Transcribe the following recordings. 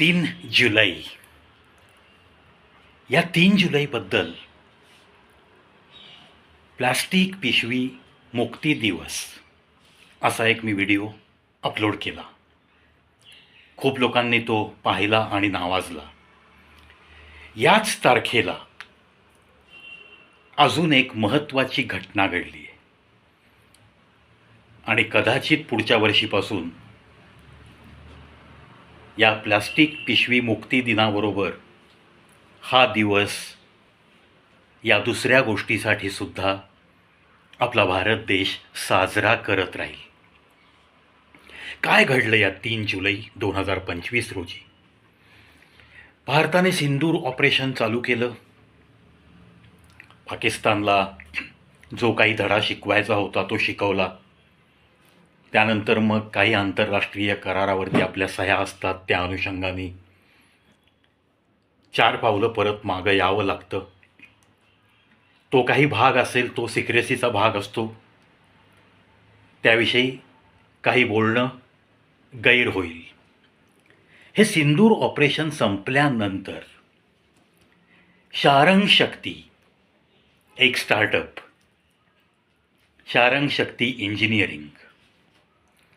तीन जुलै. या तीन जुलैबद्दल प्लास्टिक पिशवी मुक्ती दिवस असा एक मी व्हिडिओ अपलोड केला. खूप लोकांनी तो पाहिला आणि नावाजला. याच तारखेला अजून एक महत्त्वाची घटना घडली आहे आणि कदाचित पुढच्या वर्षीपासून या प्लास्टिक पिशवी मुक्ती दिनाबरोबर हा दिवस या दुसऱ्या गोष्टीसाठी सुद्धा आपला भारत देश साजरा करत राहील. काय घडलं या तीन जुलै दोन हजार पंचवीस रोजी? भारताने सिंदूर ऑपरेशन चालू केलं. पाकिस्तानला जो काही धडा शिकवायचा होता तो शिकवला. त्यानंतर मग काही आंतरराष्ट्रीय करारावरती आपल्या सह्या असतात त्या अनुषंगाने. चार पावलं परत मागं यावं लागतं. तो काही भाग असेल तो सिक्रेसीचा भाग असतो. त्याविषयी काही बोलणं गैर होईल. हे सिंदूर ऑपरेशन संपल्यानंतर शारंग शक्ती एक स्टार्टअप शारंग शक्ती इंजिनिअरिंग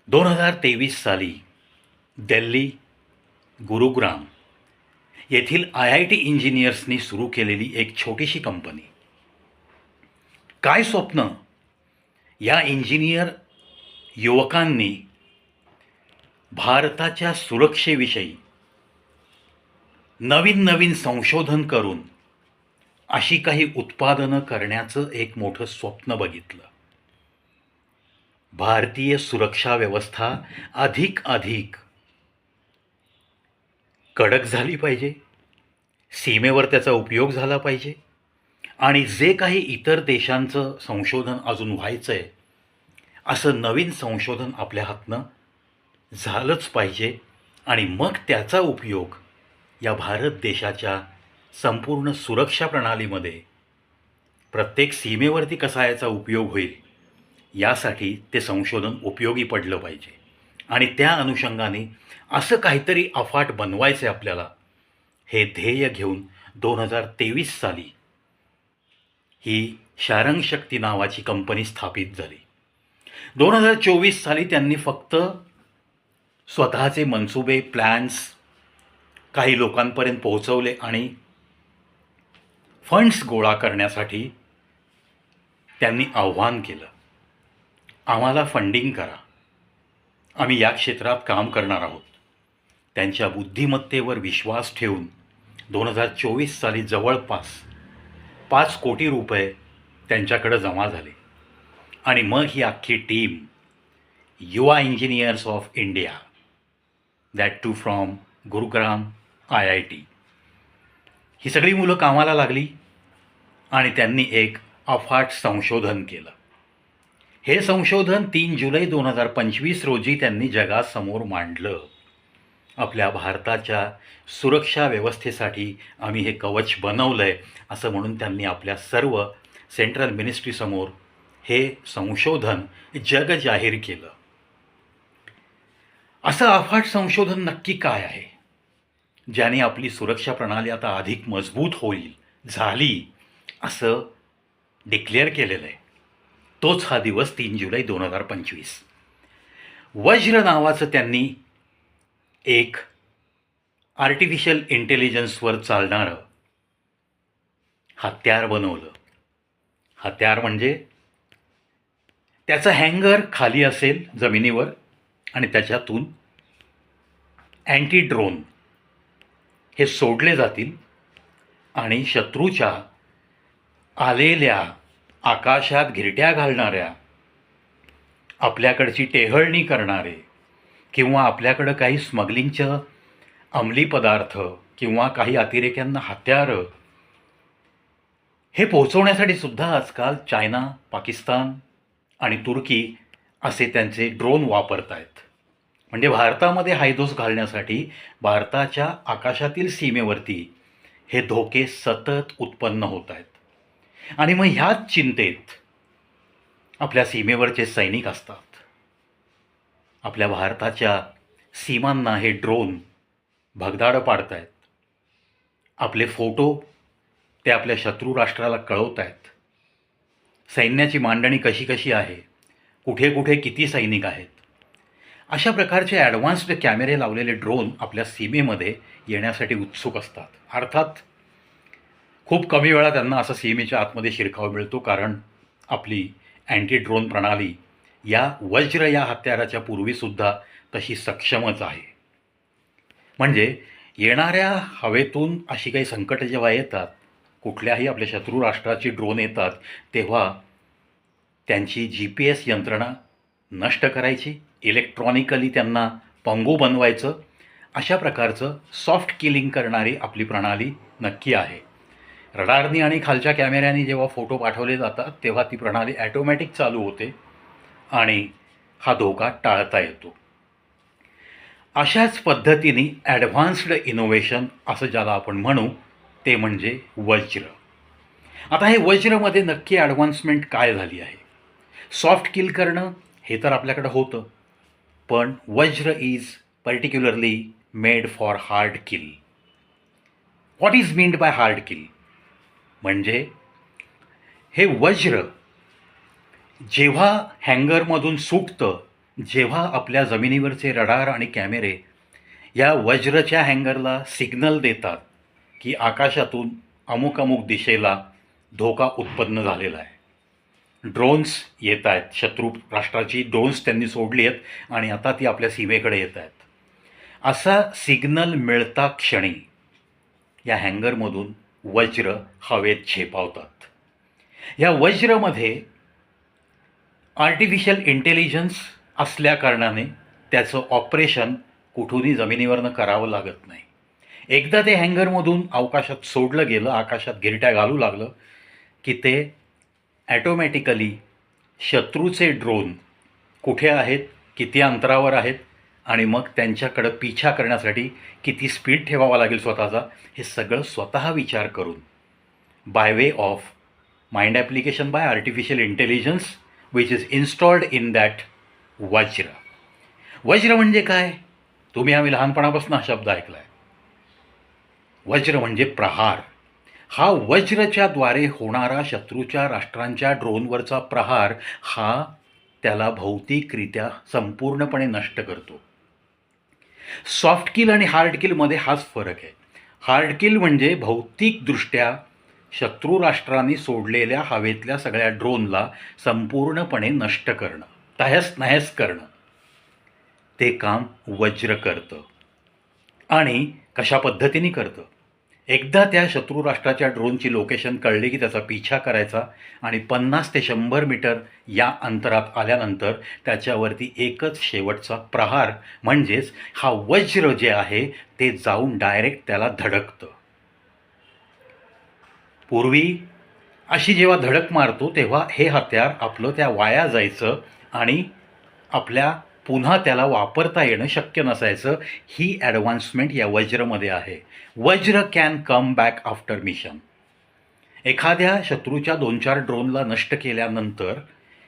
दोन हजार तेवीस साली दिल्ली गुरुग्राम येथील आय आय टी इंजिनियर्सनी सुरू केलेली एक छोटीशी कंपनी काय स्वप्न? या इंजिनियर युवकांनी भारताच्या सुरक्षेविषयी नवीन नवीन संशोधन करून अशी काही उत्पादनं करण्याचं एक मोठं स्वप्न बघितलं. भारतीय सुरक्षा व्यवस्था अधिक अधिक कडक झाली पाहिजे. सीमेवर त्याचा उपयोग झाला पाहिजे. आणि जे काही इतर देशांचं संशोधन अजून व्हायचं आहे असं नवीन संशोधन आपल्या हातनं झालंच पाहिजे. आणि मग त्याचा उपयोग या भारत देशाच्या संपूर्ण सुरक्षा प्रणालीमध्ये प्रत्येक सीमेवरती कसा याचा उपयोग होईल यासाठी ते संशोधन उपयोगी पडलं पाहिजे. आणि त्या अनुषंगाने असं काहीतरी अफाट बनवायचं आहे आपल्याला हे ध्येय घेऊन दोन हजार तेवीस साली ही शारंग शक्ती नावाची कंपनी स्थापित झाली. दोन हजार चोवीस साली त्यांनी फक्त स्वतःचे मनसुबे प्लॅन्स काही लोकांपर्यंत पोहोचवले आणि फंड्स गोळा करण्यासाठी त्यांनी आव्हान केलं. आम्हाला फंडिंग करा. आम्ही या क्षेत्रात काम करणार आहोत. त्यांच्या बुद्धिमत्तेवर विश्वास ठेवून दोन हजार चोवीस साली जवळपास पाच कोटी रुपये त्यांच्याकडं जमा झाले. आणि मग ही अख्खी टीम युवा engineers of India that too from Gurugram I I T ही सगळी मुलं कामाला लागली आणि त्यांनी एक अफाट संशोधन केलं. हे संशोधन तीन जुलै दोन हजार पंचवीस रोजी त्यांनी जगासमोर मांडलं. आपल्या भारताच्या सुरक्षा व्यवस्थेसाठी आम्ही हे कवच बनवलं आहे असं म्हणून त्यांनी आपल्या सर्व सेंट्रल मिनिस्ट्रीसमोर हे संशोधन जग जाहीर केलं. असं अफाट संशोधन नक्की काय आहे? ज्याने आपली सुरक्षा प्रणाली आता अधिक मजबूत होईल झाली असं डिक्लेअर केलेलं आहे तोच हा दिवस तीन जुलै दोन हजार पंचवीस. वज्र नावाचं त्यांनी एक आर्टिफिशियल इंटेलिजन्सवर चालणारं हत्यार बनवलं. हत्यार म्हणजे त्याचं हँगर खाली असेल जमिनीवर आणि त्याच्यातून अँटी ड्रोन हे सोडले जातील आणि शत्रूच्या आलेल्या आकाशात घिरट्या घालणाऱ्या आपल्याकडची टेहळणी करणारे किंवा आपल्याकडं काही स्मगलिंगचं अंमली पदार्थ किंवा काही अतिरेक्यांना हत्यारं हे पोहोचवण्यासाठी सुद्धा आजकाल चायना पाकिस्तान आणि तुर्की असे त्यांचे ड्रोन वापरत आहेत म्हणजे भारतामध्ये हायदोस घालण्यासाठी भारताच्या आकाशातील सीमेवरती हे धोके सतत उत्पन्न होत आहेत आणि मग ह्याच चिंतेत आपल्या सीमेवरचे सैनिक असतात. आपल्या भारताच्या सीमांना हे ड्रोन भगदाडं पाडतायत. आपले फोटो ते आपल्या शत्रू राष्ट्राला कळवत आहेत सैन्याची मांडणी कशी कशी आहे? कुठे कुठे किती सैनिक आहेत? अशा प्रकारचे ॲडव्हान्स्ड कॅमेरे लावलेले ड्रोन आपल्या सीमेमध्ये येण्यासाठी उत्सुक असतात. अर्थात खूप कमी वेळा त्यांना असं सीमेच्या आतमध्ये शिरकाव मिळतो कारण आपली अँटी ड्रोन प्रणाली या वज्र या हत्याराच्या पूर्वीसुद्धा तशी सक्षमच आहे. म्हणजे येणाऱ्या हवेतून अशी काही संकटं जेव्हा येतात कुठल्याही आपल्या शत्रू राष्ट्राची ड्रोन येतात तेव्हा त्यांची जी पी एस यंत्रणा नष्ट करायची इलेक्ट्रॉनिकली त्यांना पंगू बनवायचं अशा प्रकारचं सॉफ्ट किलिंग करणारी आपली प्रणाली नक्की आहे. रडारनी आणि खालच्या कॅमेऱ्यानी जेव्हा फोटो पाठवले जातात तेव्हा ती प्रणाली ॲटोमॅटिक चालू होते आणि हा धोका टाळता येतो. अशाच पद्धतीने ॲडव्हान्स्ड इनोव्हेशन असं ज्याला आपण म्हणू ते म्हणजे वज्र. आता हे वज्रमध्ये नक्की ॲडव्हान्समेंट काय झाली आहे? सॉफ्ट किल करणं हे तर आपल्याकडं होतं पण Vajra is particularly made for hard kill what is meant by hard kill म्हणजे हे वज्र जेव्हा हँगरमधून सुटतं जेव्हा आपल्या जमिनीवरचे रडार आणि कॅमेरे या वज्रच्या हँगरला सिग्नल देतात की आकाशातून अमुक अमुक दिशेला धोका उत्पन्न झालेला आहे. ड्रोन्स येत आहेत शत्रू राष्ट्राची ड्रोन्स त्यांनी सोडली आहेत आणि आता ती आपल्या सीमेकडे येत आहेत. असा सिग्नल मिळता क्षणी या हँगरमधून वज्र हवेत झेपावतात. या वज्रमध्ये आर्टिफिशियल इंटेलिजन्स असल्याकारणाने त्याचं ऑपरेशन कुठूनही जमिनीवरनं करावं लागत नाही. एकदा ते हँगरमधून अवकाशात सोडलं गेलं आकाशात गिरट्या घालू लागलं की ते ॲटोमॅटिकली शत्रूचे ड्रोन कुठे आहेत किती अंतरावर आहेत आणि मग त्यांच्याकडं पिछा करण्यासाठी किती स्पीड ठेवावा लागेल स्वतःचा हे सगळं स्वतः विचार करून. By way of mind application by artificial intelligence which is installed in that Vajra Vajra म्हणजे काय? तुम्ही आम्ही लहानपणापासून हा शब्द ऐकला आहे वज्र म्हणजे प्रहार. हा वज्रच्या द्वारे होणारा शत्रूच्या राष्ट्रांच्या ड्रोनवरचा प्रहार हा त्याला भौतिकरित्या संपूर्णपणे नष्ट करतो. सॉफ्ट किल आणि हार्ड किलमध्ये हाच फरक आहे. हार्ड किल म्हणजे भौतिकदृष्ट्या शत्रू राष्ट्रांनी सोडलेल्या हवेतल्या सगळ्या ड्रोनला संपूर्णपणे नष्ट करणं तहस नहस करणं. ते काम वज्र करतं आणि कशा पद्धतीने करतं? एकदा त्या शत्रू राष्ट्राच्या ड्रोनची लोकेशन कळली की त्याचा पिछा करायचा आणि पन्नास ते शंभर मीटर या अंतरात आल्यानंतर त्याच्यावरती एकच शेवटचा प्रहार म्हणजेच हा वज्र जे आहे ते जाऊन डायरेक्ट त्याला धडकतं. पूर्वी अशी जेव्हा धडक मारतो तेव्हा हे हत्यार आपलं त्या वाया जायचं आणि आपल्या पुन्हा त्याला वापरता येणं शक्य नसायचं ही ॲडव्हान्समेंट या वज्रमध्ये आहे. Vajra can come back after mission एखाद्या शत्रूच्या दोन चार ड्रोनला नष्ट केल्यानंतर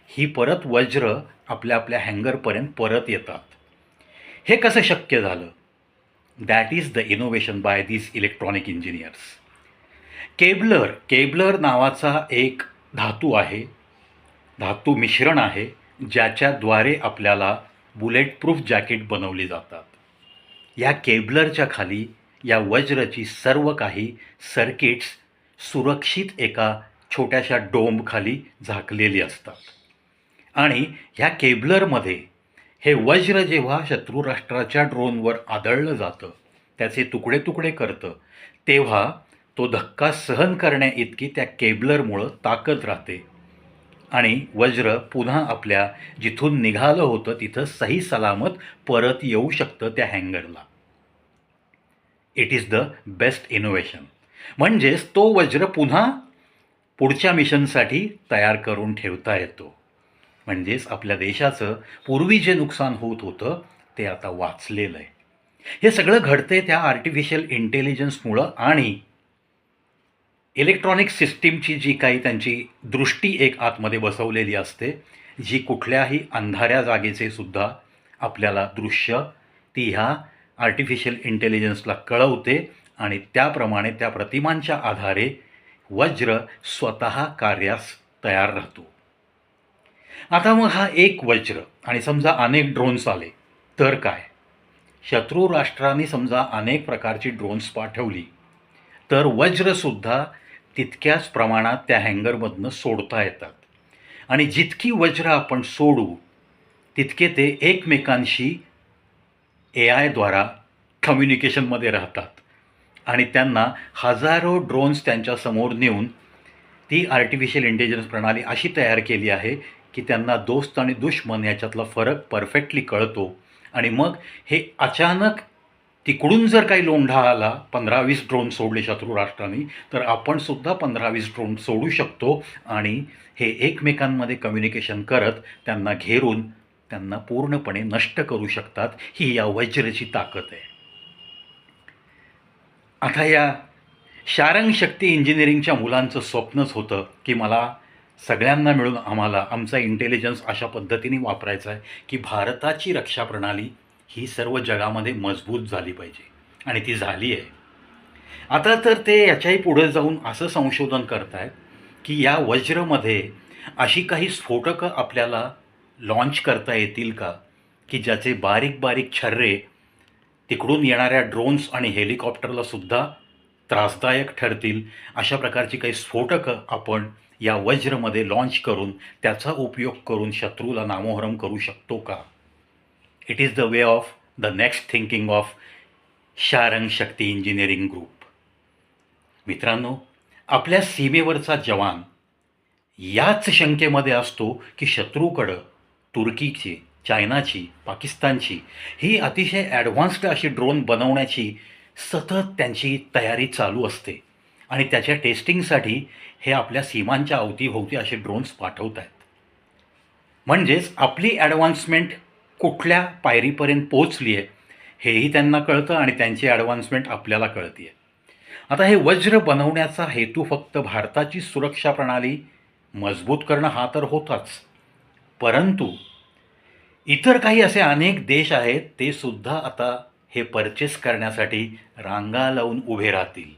ही परत वज्र आपल्या आपल्या हँगरपर्यंत परत येतात. हे कसं शक्य झालं? That is the innovation by these electronic engineers Kevlar Kevlar नावाचा एक धातू आहे. धातू मिश्रण आहे ज्याच्याद्वारे आपल्याला बुलेट प्रूफ जॅकेट बनवली जातात. या केबलरच्या खाली या वज्रची सर्व काही सर्किट्स सुरक्षित एका छोट्याशा डोंबखाली झाकलेली असतात. आणि ह्या केबलरमध्ये हे वज्र जेव्हा शत्रू राष्ट्राच्या ड्रोनवर आदळलं जातं त्याचे तुकडे तुकडे करतं तेव्हा तो धक्का सहन करण्याइतकी त्या केबलरमुळं ताकद राहते. आणि वज्र पुन्हा आपल्या जिथून निघालं होतं तिथं सही सलामत परत येऊ शकतं त्या हँगरला it is the best innovation म्हणजेच तो वज्र पुन्हा पुढच्या मिशनसाठी तयार करून ठेवता येतो. म्हणजेच आपल्या देशाचं पूर्वी जे नुकसान होत होतं ते आता वाचलेलं आहे. हे सगळं घडते त्या आर्टिफिशियल इंटेलिजन्समुळं आणि इलेक्ट्रॉनिक सिस्टीमची जी काही त्यांची दृष्टी एक आतमध्ये बसवलेली असते जी कुठल्याही अंधाऱ्या जागेचे सुद्धा आपल्याला दृश्य ती ह्या आर्टिफिशियल इंटेलिजन्सला कळवते आणि त्याप्रमाणे त्या प्रतिमांच्या आधारे वज्र स्वतः कार्यास तयार राहतो. आता मग हा एक वज्र आणि समजा अनेक ड्रोन्स आले तर काय? शत्रू राष्ट्रांनी समजा अनेक प्रकारची ड्रोन्स पाठवली तर वज्रसुद्धा तितक्याच प्रमाणात त्या हँगरमधनं सोडता येतात. आणि जितकी वज्र आपण सोडू तितके ते एकमेकांशी ए आयद्वारा कम्युनिकेशनमध्ये राहतात. आणि त्यांना हजारो ड्रोन्स त्यांच्यासमोर नेऊन ती आर्टिफिशियल इंटेलिजन्स प्रणाली अशी तयार केली आहे की त्यांना दोस्त आणि दुश्मन याच्यातला फरक परफेक्टली कळतो. आणि मग हे अचानक तिकडून जर काही लोंढा आला पंधरा वीस ड्रोन सोडले शत्रू राष्ट्रांनी तर आपण सुद्धा पंधरा वीस ड्रोन सोडू शकतो आणि हे एकमेकांमध्ये कम्युनिकेशन करत त्यांना घेरून त्यांना पूर्णपणे नष्ट करू शकतात. ही या वज्रची ताकद आहे. आता या शारंग शक्ती इंजिनिअरिंगच्या मुलांचं स्वप्नच होतं की मला सगळ्यांना मिळून आम्हाला आमचा इंटेलिजन्स अशा पद्धतीने वापरायचा आहे की भारताची रक्षा प्रणाली ही सर्व जगामध्ये मजबूत झाली पाहिजे. आणि ती झाली आहे. आता तर ते याच्याही पुढे जाऊन असं संशोधन करत आहेत की या वज्रमध्ये अशी काही स्फोटकं आपल्याला लॉन्च करता येतील का? की ज्याचे बारीक बारीक छर्रे तिकडून येणाऱ्या ड्रोन्स आणि हेलिकॉप्टरला सुद्धा त्रासदायक ठरतील अशा प्रकारची काही स्फोटकं आपण या वज्रमध्ये लॉन्च करून त्याचा उपयोग करून शत्रूला नामोहरम करू शकतो का? It is the way of the next thinking of Sharang Shakti engineering group मित्रांनो आपल्या सीमेवरचा जवान याच शंकेमध्ये असतो की शत्रूकडं तुर्कीची चायनाची पाकिस्तानची ही अतिशय ॲडव्हान्स्ड अशी ड्रोन बनवण्याची सतत त्यांची तयारी चालू असते. आणि त्याच्या टेस्टिंगसाठी हे आपल्या सीमांच्या अवतीभोवती असे ड्रोन्स पाठवत आहेत म्हणजेच आपली ॲडव्हान्समेंट कुठल्या पायरीपर्यंत पोचली आहे हेही त्यांना कळतं आणि त्यांची ॲडव्हान्समेंट आपल्याला कळते आहे आता हे वज्र बनवण्याचा हेतू फक्त भारताची सुरक्षा प्रणाली मजबूत करणं हा तर होताच. परंतु इतर काही असे अनेक देश आहेत ते सुद्धा आता हे परचेस करण्यासाठी रांगा लावून उभे राहतील.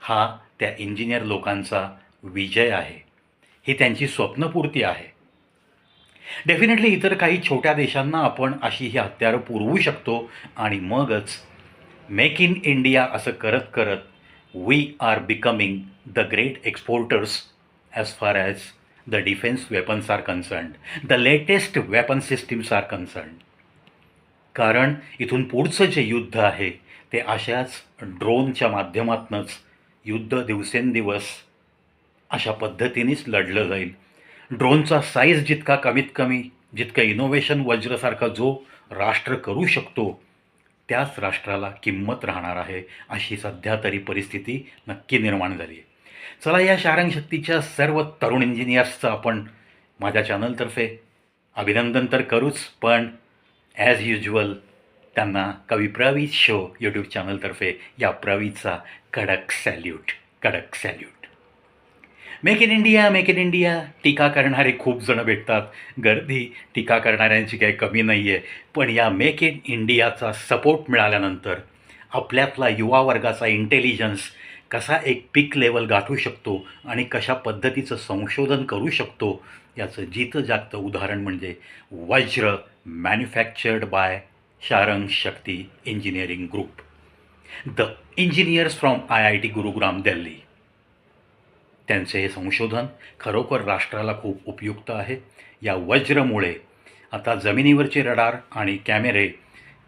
हा त्या इंजिनियर लोकांचा विजय आहे. ही त्यांची स्वप्नपूर्ती आहे. डेफिनेटली इतर काही छोट्या देशांना आपण अशी ही हत्यारं पुरवू शकतो आणि मगच मेक इन इंडिया असं करत करत we are becoming the great exporters as far as the defence weapons are concerned the latest weapon systems are concerned कारण इथून पुढचं जे युद्ध आहे ते अशाच ड्रोनच्या माध्यमातूनच युद्ध दिवसेंदिवस अशा पद्धतीनेच लढलं जाईल. ड्रोनचा साईज जितका कमीत कमी जितकं इनोव्हेशन वज्रसारखा जो राष्ट्र करू शकतो त्याच राष्ट्राला किंमत राहणार आहे अशी सध्या तरी परिस्थिती नक्की निर्माण झाली आहे. चला या शारंग शक्तीच्या सर्व तरुण इंजिनियर्सचं आपण माझ्या चॅनलतर्फे अभिनंदन तर करूच पण ॲज युज्युअल त्यांना कवी प्रवीत शो यूट्यूब चॅनलतर्फे या प्रवीचा कडक सॅल्यूट कडक salute make in India make in India. टीका करणारे खूप जणं भेटतात. गर्दी टीका करणाऱ्यांची काही कमी नाही आहे पण या मेक इन इंडियाचा सपोर्ट मिळाल्यानंतर आपल्यातला युवा वर्गाचा इंटेलिजन्स कसा एक पीक लेवल गाठू शकतो आणि कशा पद्धतीचं संशोधन करू शकतो याचं जितं जागतं उदाहरण म्हणजे Vajra manufactured by Sharang Shakti engineering group the engineers from I I T Gurugram Delhi त्यांचे हे संशोधन खरोखर राष्ट्राला खूप उपयुक्त आहे. या वज्रमुळे आता जमिनीवरचे रडार आणि कॅमेरे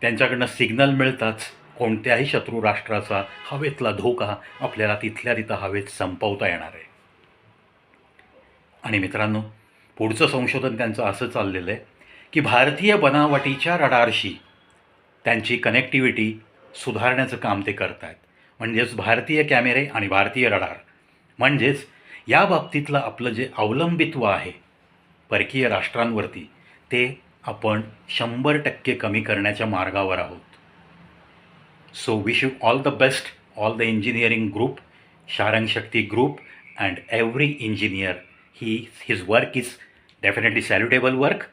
त्यांच्याकडनं सिग्नल मिळताच कोणत्याही शत्रू राष्ट्राचा हवेतला धोका आपल्याला तिथल्या तिथं हवेत संपवता येणार आहे. आणि मित्रांनो पुढचं संशोधन त्यांचं असं चाललेलं आहे की भारतीय बनावटीच्या रडारशी त्यांची कनेक्टिव्हिटी सुधारण्याचं काम ते करत आहेत म्हणजेच भारतीय कॅमेरे आणि भारतीय रडार. म्हणजेच या बाबतीतलं आपलं जे अवलंबित्व आहे परकीय राष्ट्रांवरती ते आपण शंभर टक्के कमी करण्याच्या मार्गावर आहोत. So wish you all the best all the engineering group Sharang Shakti group and every engineer he his work is definitely salutable work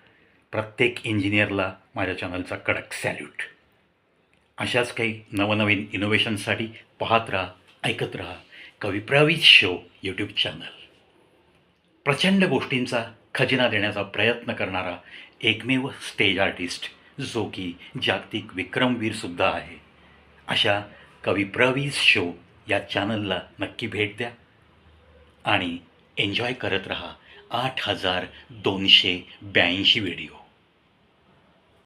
प्रत्येक इंजिनियरला माझ्या चॅनलचा कडक सॅल्यूट अशाच काही नवनवीन इनोव्हेशनसाठी पाहत राहा ऐकत राहा. कविप्रवीत शो यूट्यूब चॅनल प्रचंड गोष्टींचा खजिना देण्याचा प्रयत्न करणारा एकमेव स्टेज आर्टिस्ट जो की जागतिक विक्रमवीरसुद्धा आहे. अशा कविप्रवीत शो या चॅनलला नक्की भेट द्या आणि एन्जॉय करत रहा आठ हजार दोनशे ब्याऐंशी व्हिडिओ